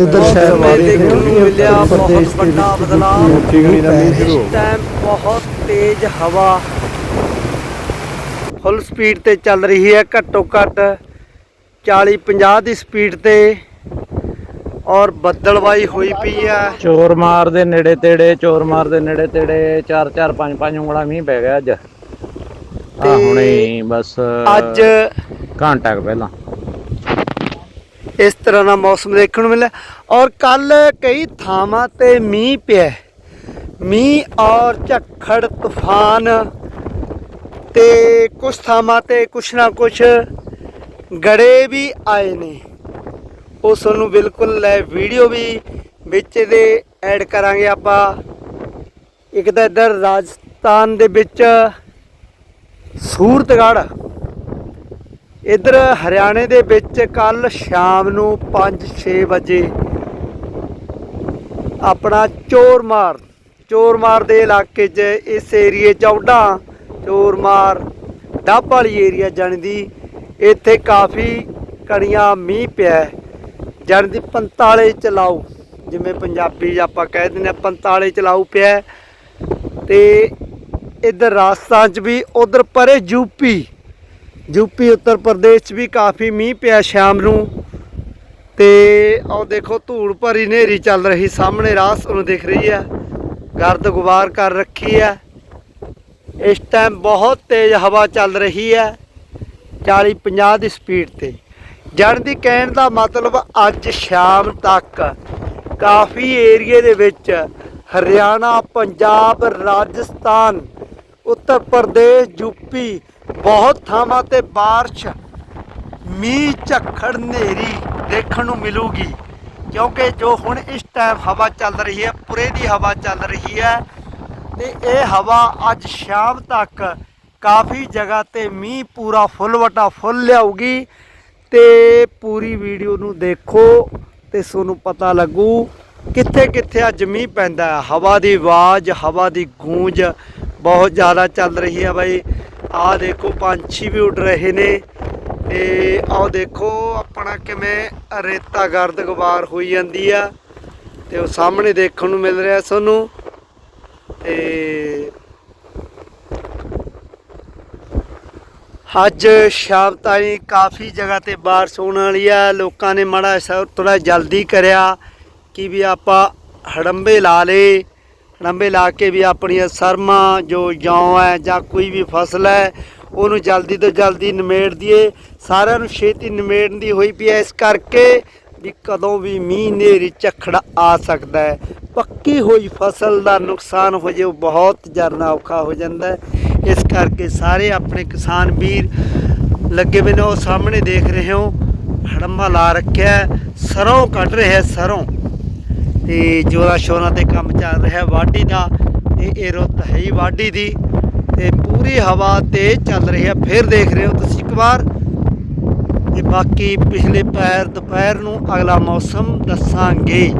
ਇੱਧਰ ਸ਼ਹਿਰ ਵਾਲੇ ਮਿਲਿਆ ਬਹੁਤ ਵੱਡਾ ਬਦਲਾਅ ਮੋਟੀ ਗਲੀ ਦਾ ਮੀਂਹ ਸ਼ੁਰੂ ਹੋ। ਇਸ ਟਾਈਮ ਬਹੁਤ ਤੇਜ਼ ਹਵਾ। ਫੁੱਲ ਸਪੀਡ ਤੇ ਚੱਲ ਰਹੀ ਹੈ ਘੱਟੋ ਘੱਟ 40 50 ਦੀ ਸਪੀਡ ਤੇ ਔਰ ਬੱਦਲਵਾਈ ਹੋਈ ਪਈ ਹੈ। ਚੋਰ ਮਾਰ ਦੇ ਨੇੜੇ ਤੇੜੇ ਚੋਰ ਮਾਰ ਦੇ ਨੇੜੇ ਤੇੜੇ 4 4 5 5 ਉਂਗਲਾ ਮੀਂਹ ਪੈ ਗਿਆ ਅੱਜ। ਆ ਤੇ ਹੁਣੇ ਬਸ ਅੱਜ ਘੰਟਾ ਕੁ ਪਹਿਲਾਂ। ਇਸ ਤਰ੍ਹਾਂ ਦਾ ਮੌਸਮ ਦੇਖਣ ਨੂੰ ਮਿਲਿਆ। ਔਰ ਕੱਲ ਕਈ ਥਾਵਾਂ ਤੇ ਮੀਂਹ ਪਿਆ ਮੀਂਹ ਔਰ ਝੱਖੜ, ਤੂਫਾਨ ਤੇ ਕੁਝ ਥਾਵਾਂ ਤੇ ਕੁਛ ਨਾ ਕੁਛ ਗੜੇ ਵੀ ਆਏ ਨੇ। ਉਹ ਤੁਹਾਨੂੰ ਬਿਲਕੁਲ ਲੈ ਵੀਡੀਓ ਵੀ ਵਿੱਚ ਦੇ ਐਡ ਕਰਾਂਗੇ ਆਪਾਂ। ਇੱਕ ਤਾਂ ਇੱਧਰ ਰਾਜਸਥਾਨ ਦੇ ਵਿੱਚ ਸੂਰਤਗੜ੍ਹ। ਇਧਰ ਹਰਿਆਣੇ ਦੇ ਵਿੱਚ ਕੱਲ ਸ਼ਾਮ ਨੂੰ 5-6 ਵਜੇ ਆਪਣਾ ਚੋਰਮਾਰ ਚੋਰਮਾਰ ਦੇ ਇਲਾਕੇ 'ਚ ਇਸ ਏਰੀਏ 'ਚ ਔਡਾ ਚੋਰਮਾਰ ਡੱਬ ਵਾਲੀ ਏਰੀਆ ਜਾਣੀ ਦੀ। ਇੱਥੇ ਕਾਫੀ ਕਣੀਆਂ, ਮੀਂਹ ਪਿਆ ਜਾਣੀ ਦੀ 45 ਚਲਾਉ ਜਿਵੇਂ ਪੰਜਾਬੀ ਆਪਾਂ ਕਹਿ ਦਿੰਦੇ ਆ 45 ਚਲਾਉ ਪਿਆ ਹੈ। ਤੇ ਇਧਰ ਰਾਜਸਥਾਨ 'ਚ ਵੀ, ਉਧਰ ਪਰੇ ਯੂਪੀ ਯੂਪੀ ਉੱਤਰ ਪ੍ਰਦੇਸ਼ 'ਚ ਵੀ ਕਾਫੀ ਮੀਂਹ ਪਿਆ ਸ਼ਾਮ ਨੂੰ। ਤੇ ਆਹ ਦੇਖੋ ਧੂੜ ਭਰੀ ਹਨੇਰੀ ਚੱਲ ਰਹੀ, ਸਾਹਮਣੇ ਰਾਹ ਨੂੰ ਦਿਖ ਰਹੀ ਹੈ। ਗਰਦ ਗੁਬਾਰ ਕਰ ਰੱਖੀ ਹੈ। ਇਸ ਟਾਈਮ ਬਹੁਤ ਤੇਜ਼ ਹਵਾ ਚੱਲ ਰਹੀ ਹੈ 40 50 ਦੀ ਸਪੀਡ ਤੇ। ਜਣ ਦੀ ਕਹਿਣ ਦਾ ਮਤਲਬ ਅੱਜ ਸ਼ਾਮ ਤੱਕ ਕਾਫੀ ਏਰੀਏ ਦੇ ਵਿੱਚ ਹਰਿਆਣਾ, ਪੰਜਾਬ, ਰਾਜਸਥਾਨ, ਉੱਤਰ ਪ੍ਰਦੇਸ਼, ਯੂਪੀ ਬਹੁਤ ਥਾਵਾਂ ਤੇ بارش ਮੀਂਹ ਝੱਖੜ ਹਨੇਰੀ ਦੇਖਣ ਨੂੰ ਮਿਲੂਗੀ ਕਿਉਂਕਿ ਜੋ ਹੁਣ ਇਸ ਟਾਈਮ ਹਵਾ ਚੱਲ ਰਹੀ ਹੈ ਪੁਰੇ ਦੀ ਹਵਾ ਚੱਲ ਰਹੀ ਹੈ ਤੇ ਇਹ ਹਵਾ ਅੱਜ ਸ਼ਾਮ ਤੱਕ ਕਾਫੀ ਜਗ੍ਹਾ ਤੇ ਮੀਂਹ ਪੂਰਾ ਫੁੱਲ ਵਟਾ ਫੁੱਲ ਲਿਆਊਗੀ ਤੇ ਪੂਰੀ ਵੀਡੀਓ ਨੂੰ ਦੇਖੋ ਤੇ ਤੁਹਾਨੂੰ ਪਤਾ ਲੱਗੂ ਕਿੱਥੇ ਕਿੱਥੇ ਅੱਜ ਮੀਂਹ ਪੈਂਦਾ ਹੈ ਹਵਾ ਦੀ ਆਵਾਜ਼ ਹਵਾ ਦੀ ਗੂੰਜ ਬਹੁਤ ਜ਼ਿਆਦਾ ਚੱਲ ਰਹੀ ਹੈ ਬਾਈ ਆਹ ਦੇਖੋ ਪੰਛੀ ਵੀ ਉੱਡ ਰਹੇ ਨੇ ਤੇ ਆਹ ਦੇਖੋ ਆਪਣਾ ਕਿਵੇਂ ਰੇਤਾ ਗਰਦ ਗਵਾਰ ਹੋਈ ਜਾਂਦੀ ਆ ਤੇ ਉਹ ਸਾਹਮਣੇ ਦੇਖਣ ਨੂੰ ਮਿਲ ਰਿਹਾ ਤੁਹਾਨੂੰ ਤੇ ਅੱਜ ਸ਼ਾਮ ਤਾਈਂ ਕਾਫੀ ਜਗ੍ਹਾ ਤੇ ਬਾਰਿਸ਼ ਹੋਣ ਵਾਲੀ ਆ, ਲੋਕਾਂ ਨੇ ਮਾੜਾ ਥੋੜਾ ਜਲਦੀ ਕਰਿਆ ਕਿ ਵੀ ਆਪਾਂ ਹੜੰਬੇ ਲਾ ਲੇ ਹੜੰਬੇ ਲਾ ਕੇ ਵੀ ਆਪਣੀਆਂ ਸਰਮਾਂ ਜੋ ਜੌਂ ਹੈ ਜਾਂ ਕੋਈ ਵੀ ਫਸਲ ਹੈ ਉਹਨੂੰ ਜਲਦੀ ਤੋਂ ਜਲਦੀ ਨਿਮੇੜ ਦਈਏ। ਸਾਰਿਆਂ ਨੂੰ ਛੇਤੀ ਨਿਮੇੜਨ ਦੀ ਹੋਈ ਪਈ ਹੈ ਇਸ ਕਰਕੇ ਵੀ ਕਦੋਂ ਵੀ ਮੀਂਹ ਨੇਰੀ ਝੱਖੜ ਆ ਸਕਦਾ ਹੈ। ਪੱਕੀ ਹੋਈ ਫਸਲ ਦਾ ਨੁਕਸਾਨ ਹੋ ਜੇ ਉਹ ਬਹੁਤ ਜ਼ਰਨਾ ਔਖਾ ਹੋ ਜਾਂਦਾ ਹੈ। ਇਸ ਕਰਕੇ ਸਾਰੇ ਆਪਣੇ ਕਿਸਾਨ ਵੀਰ ਲੱਗੇ ਹੋਏ ਨੇ ਉਹ ਸਾਹਮਣੇ ਦੇਖ ਰਹੇ ਹੋ। ਹੜੰਬਾ ਲਾ ਰੱਖਿਆ ਹੈ, ਸਰੋਂ ਕੱਢ ਰਿਹਾ ਸਰੋਂ। ਤੇ ਜੋਰਾ ਸ਼ੋਰਾਂ ਤੇ ਕੰਮ ਚੱਲ ਰਿਹਾ ਵਾਢੀ ਦਾ ਤੇ ਇਹ ਰੁੱਤ ਹੈ ਹੀ ਵਾਢੀ ਦੀ ਤੇ ਪੂਰੀ ਹਵਾ ਤੇ ਚੱਲ ਰਹੀ ਹੈ। ਫਿਰ ਦੇਖ ਰਹੇ ਹੋ ਤੁਸੀਂ ਇੱਕ ਵਾਰ ਤੇ ਬਾਕੀ ਪਿਛਲੇ ਪੈਰ, ਦੁਪਹਿਰ ਨੂੰ ਅਗਲਾ ਮੌਸਮ ਦੱਸਾਂਗੇ।